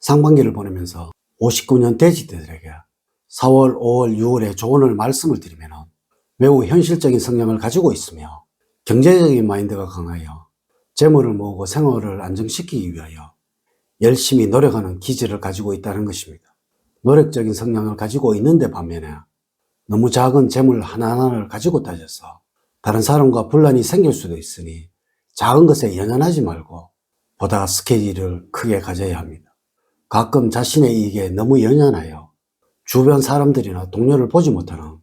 상반기를 보내면서 59년 돼지들에게 4월, 5월, 6월에 조언을 말씀을 드리면 매우 현실적인 성향을 가지고 있으며 경제적인 마인드가 강하여 재물을 모으고 생활을 안정시키기 위하여 열심히 노력하는 기질을 가지고 있다는 것입니다. 노력적인 성향을 가지고 있는데 반면에 너무 작은 재물 하나하나를 가지고 따져서 다른 사람과 분란이 생길 수도 있으니 작은 것에 연연하지 말고 보다 스케일을 크게 가져야 합니다. 가끔 자신의 이익에 너무 연연하여 주변 사람들이나 동료를 보지 못하는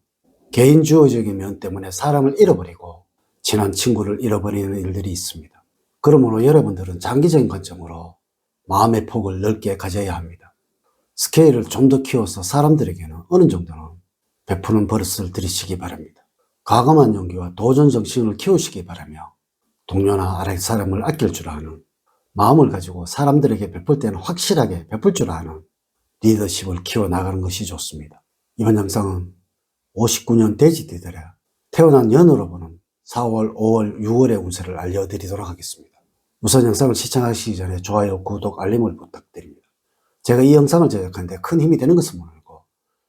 개인주의적인 면 때문에 사람을 잃어버리고 친한 친구를 잃어버리는 일들이 있습니다. 그러므로 여러분들은 장기적인 관점으로 마음의 폭을 넓게 가져야 합니다. 스케일을 좀 더 키워서 사람들에게는 어느 정도는 베푸는 버릇을 들이시기 바랍니다. 과감한 용기와 도전 정신을 키우시기 바라며 동료나 아래 사람을 아낄 줄 아는 마음을 가지고 사람들에게 베풀 때는 확실하게 베풀 줄 아는 리더십을 키워나가는 것이 좋습니다. 이번 영상은 59년 돼지띠들의 태어난 연으로 보는 4월, 5월, 6월의 운세를 알려드리도록 하겠습니다. 우선 영상을 시청하시기 전에 좋아요, 구독, 알림을 부탁드립니다. 제가 이 영상을 제작하는데 큰 힘이 되는 것은 모르고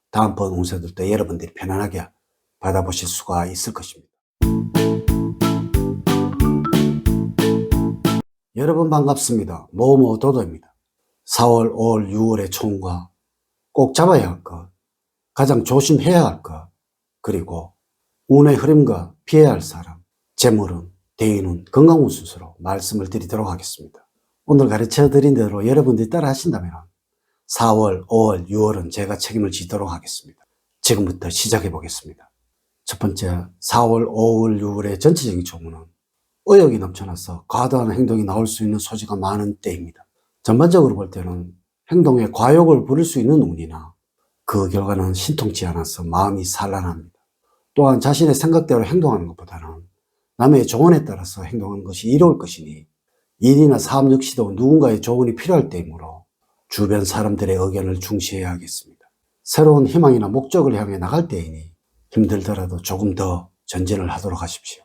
다음번 운세들도 여러분들이 편안하게 받아보실 수가 있을 것입니다. 여러분 반갑습니다. 모모 도도입니다. 4월, 5월, 6월의 총과 꼭 잡아야 할 것, 가장 조심해야 할 것, 그리고 운의 흐름과 피해야 할 사람, 재물은, 대인은 건강운 순서로 말씀을 드리도록 하겠습니다. 오늘 가르쳐 드린 대로 여러분들이 따라 하신다면 4월, 5월, 6월은 제가 책임을 지도록 하겠습니다. 지금부터 시작해 보겠습니다. 첫 번째, 4월, 5월, 6월의 전체적인 조문은 의욕이 넘쳐나서 과도한 행동이 나올 수 있는 소지가 많은 때입니다. 전반적으로 볼 때는 행동에 과욕을 부릴 수 있는 운이나 그 결과는 신통치 않아서 마음이 산란합니다. 또한 자신의 생각대로 행동하는 것보다는 남의 조언에 따라서 행동하는 것이 이로울 것이니 일이나 사업 역시도 누군가의 조언이 필요할 때이므로 주변 사람들의 의견을 중시해야 하겠습니다. 새로운 희망이나 목적을 향해 나갈 때이니 힘들더라도 조금 더 전진을 하도록 하십시오.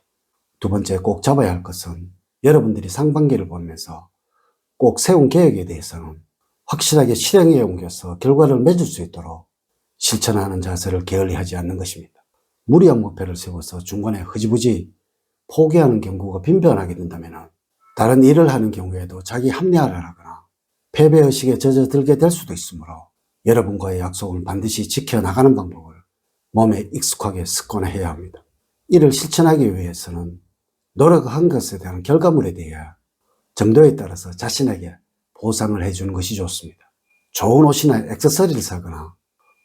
두 번째 꼭 잡아야 할 것은 여러분들이 상반기를 보면서 꼭 세운 계획에 대해서는 확실하게 실행에 옮겨서 결과를 맺을 수 있도록 실천하는 자세를 게을리하지 않는 것입니다. 무리한 목표를 세워서 중간에 흐지부지 포기하는 경우가 빈번하게 된다면 다른 일을 하는 경우에도 자기 합리화를 하거나 패배의식에 젖어들게 될 수도 있으므로 여러분과의 약속을 반드시 지켜나가는 방법을 몸에 익숙하게 습관화해야 합니다. 이를 실천하기 위해서는 노력한 것에 대한 결과물에 대해 정도에 따라서 자신에게 보상을 해주는 것이 좋습니다. 좋은 옷이나 액세서리를 사거나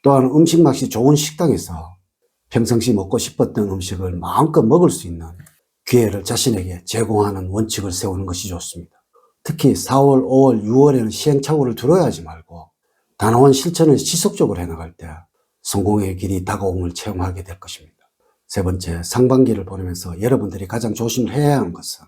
또한 음식 맛이 좋은 식당에서 평상시 먹고 싶었던 음식을 마음껏 먹을 수 있는 기회를 자신에게 제공하는 원칙을 세우는 것이 좋습니다. 특히 4월, 5월, 6월에는 시행착오를 두려워하지 말고 단호한 실천을 지속적으로 해나갈 때 성공의 길이 다가옴을 체험하게 될 것입니다. 세 번째, 상반기를 보내면서 여러분들이 가장 조심해야 하는 것은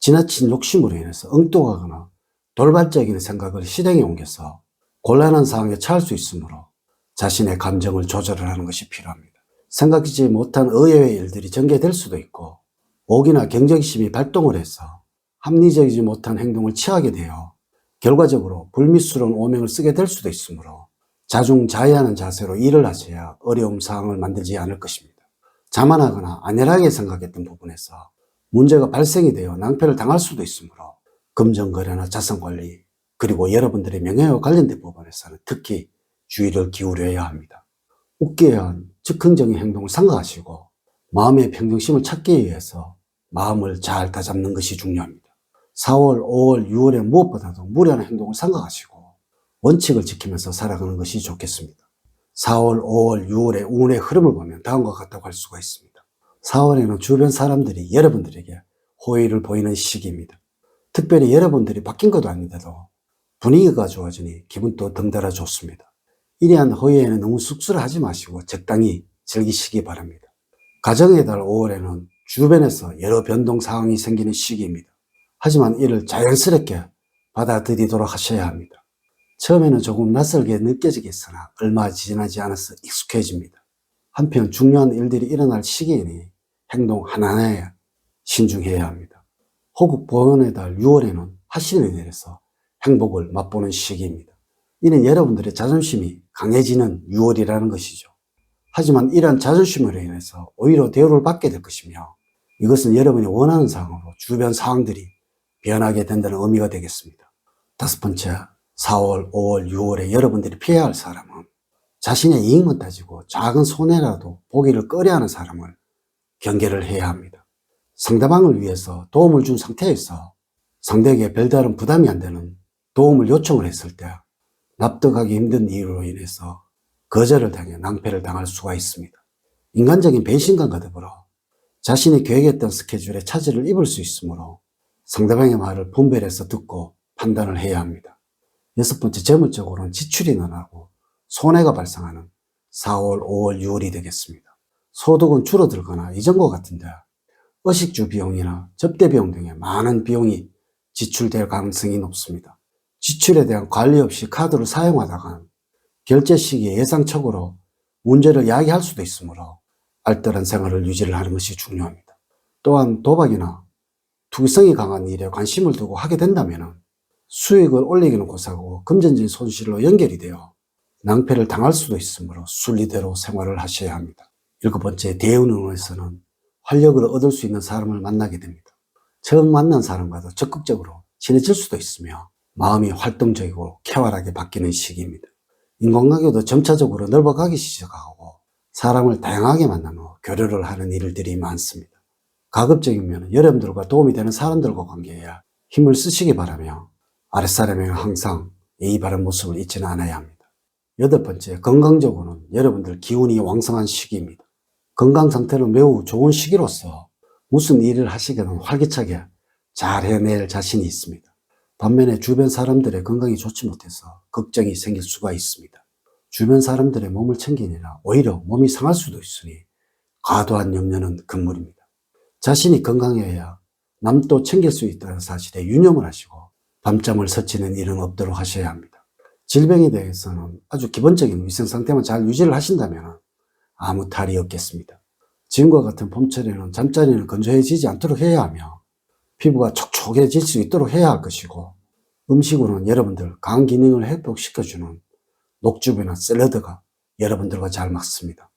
지나친 욕심으로 인해서 엉뚱하거나 돌발적인 생각을 실행에 옮겨서 곤란한 상황에 처할 수 있으므로 자신의 감정을 조절을 하는 것이 필요합니다. 생각지 못한 의외의 일들이 전개될 수도 있고 오기나 경쟁심이 발동을 해서 합리적이지 못한 행동을 취하게 되어 결과적으로 불미스러운 오명을 쓰게 될 수도 있으므로 자중자애하는 자세로 일을 하셔야 어려움 상황을 만들지 않을 것입니다. 자만하거나 안일하게 생각했던 부분에서 문제가 발생이 되어 낭패를 당할 수도 있으므로 금전거래나 자산관리 그리고 여러분들의 명예와 관련된 부분에서는 특히 주의를 기울여야 합니다. 웃기한 즉흥적인 행동을 삼가하시고 마음의 평정심을 찾기 위해서 마음을 잘 다잡는 것이 중요합니다. 4월, 5월, 6월에 무엇보다도 무리한 행동을 삼가하시고 원칙을 지키면서 살아가는 것이 좋겠습니다. 4월, 5월, 6월의 운의 흐름을 보면 다음과 같다고 할 수가 있습니다. 4월에는 주변 사람들이 여러분들에게 호의를 보이는 시기입니다. 특별히 여러분들이 바뀐 것도 아닌데도 분위기가 좋아지니 기분도 덩달아 좋습니다. 이러한 호의에는 너무 쑥스러워하지 마시고 적당히 즐기시기 바랍니다. 가정의 달 5월에는 주변에서 여러 변동 상황이 생기는 시기입니다. 하지만 이를 자연스럽게 받아들이도록 하셔야 합니다. 처음에는 조금 낯설게 느껴지겠으나 얼마 지나지 않아서 익숙해집니다. 한편 중요한 일들이 일어날 시기이니 행동 하나하나에 신중해야 합니다. 호국 보현의 달 6월에는 하신을 내려서 행복을 맛보는 시기입니다. 이는 여러분들의 자존심이 강해지는 6월이라는 것이죠. 하지만 이러한 자존심으로 인해서 오히려 대우를 받게 될 것이며 이것은 여러분이 원하는 상황으로 주변 상황들이 변하게 된다는 의미가 되겠습니다. 다섯 번째, 4월, 5월, 6월에 여러분들이 피해야 할 사람은 자신의 이익만 따지고 작은 손해라도 보기를 꺼려하는 사람을 경계를 해야 합니다. 상대방을 위해서 도움을 준 상태에서 상대에게 별다른 부담이 안 되는 도움을 요청을 했을 때 납득하기 힘든 이유로 인해서 거절을 당해 낭패를 당할 수가 있습니다. 인간적인 배신감과 더불어 자신이 계획했던 스케줄에 차질을 입을 수 있으므로 상대방의 말을 분별해서 듣고 판단을 해야 합니다. 여섯 번째 재물적으로는 지출이 늘어나고 손해가 발생하는 4월, 5월, 6월이 되겠습니다. 소득은 줄어들거나 이전과 같은데 의식주 비용이나 접대 비용 등의 많은 비용이 지출될 가능성이 높습니다. 지출에 대한 관리 없이 카드를 사용하다가 결제 시기에 예상적으로 문제를 야기할 수도 있으므로 알뜰한 생활을 유지를 하는 것이 중요합니다. 또한 도박이나 투기성이 강한 일에 관심을 두고 하게 된다면 수익을 올리기는 고사고 금전적인 손실로 연결이 되어 낭패를 당할 수도 있으므로 순리대로 생활을 하셔야 합니다. 일곱 번째, 대운운에서는 활력을 얻을 수 있는 사람을 만나게 됩니다. 처음 만난 사람과도 적극적으로 친해질 수도 있으며 마음이 활동적이고 쾌활하게 바뀌는 시기입니다. 인간관계도 점차적으로 넓어가기 시작하고 사람을 다양하게 만나며 교류를 하는 일들이 많습니다. 가급적이면 여러분들과 도움이 되는 사람들과 관계해야 힘을 쓰시기 바라며 아랫사람에게 항상 예의 바른 모습을 잊지는 않아야 합니다. 여덟 번째, 건강적으로는 여러분들 기운이 왕성한 시기입니다. 건강 상태는 매우 좋은 시기로서 무슨 일을 하시게든 활기차게 잘 해낼 자신이 있습니다. 반면에 주변 사람들의 건강이 좋지 못해서 걱정이 생길 수가 있습니다. 주변 사람들의 몸을 챙기느라 오히려 몸이 상할 수도 있으니 과도한 염려는 금물입니다. 자신이 건강해야 남도 챙길 수 있다는 사실에 유념을 하시고 밤잠을 설치는 일은 없도록 하셔야 합니다. 질병에 대해서는 아주 기본적인 위생 상태만 잘 유지를 하신다면 아무 탈이 없겠습니다. 지금과 같은 봄철에는 잠자리는 건조해지지 않도록 해야 하며 피부가 촉촉해질 수 있도록 해야 할 것이고 음식으로는 여러분들 간 기능을 회복시켜주는 녹주변이나 샐러드가 여러분들과 잘 맞습니다.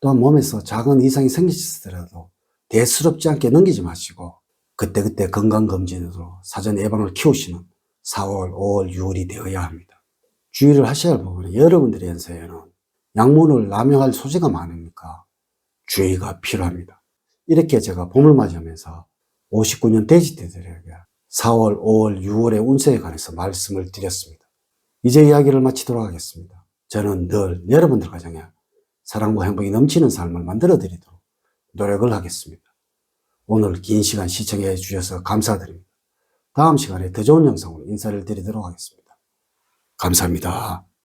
또한 몸에서 작은 이상이 생기시더라도 대수롭지 않게 넘기지 마시고 그때그때 건강검진으로 사전 예방을 키우시는 4월, 5월, 6월이 되어야 합니다. 주의를 하셔야 할 부분은 여러분들의 연세에는 약물을 남용할 소지가 많으니까 주의가 필요합니다. 이렇게 제가 봄을 맞이하면서 59년 돼지띠들에게 4월, 5월, 6월의 운세에 관해서 말씀을 드렸습니다. 이제 이야기를 마치도록 하겠습니다. 저는 늘 여러분들 가정에 사랑과 행복이 넘치는 삶을 만들어 드리도록 노력을 하겠습니다. 오늘 긴 시간 시청해 주셔서 감사드립니다. 다음 시간에 더 좋은 영상으로 인사를 드리도록 하겠습니다. 감사합니다.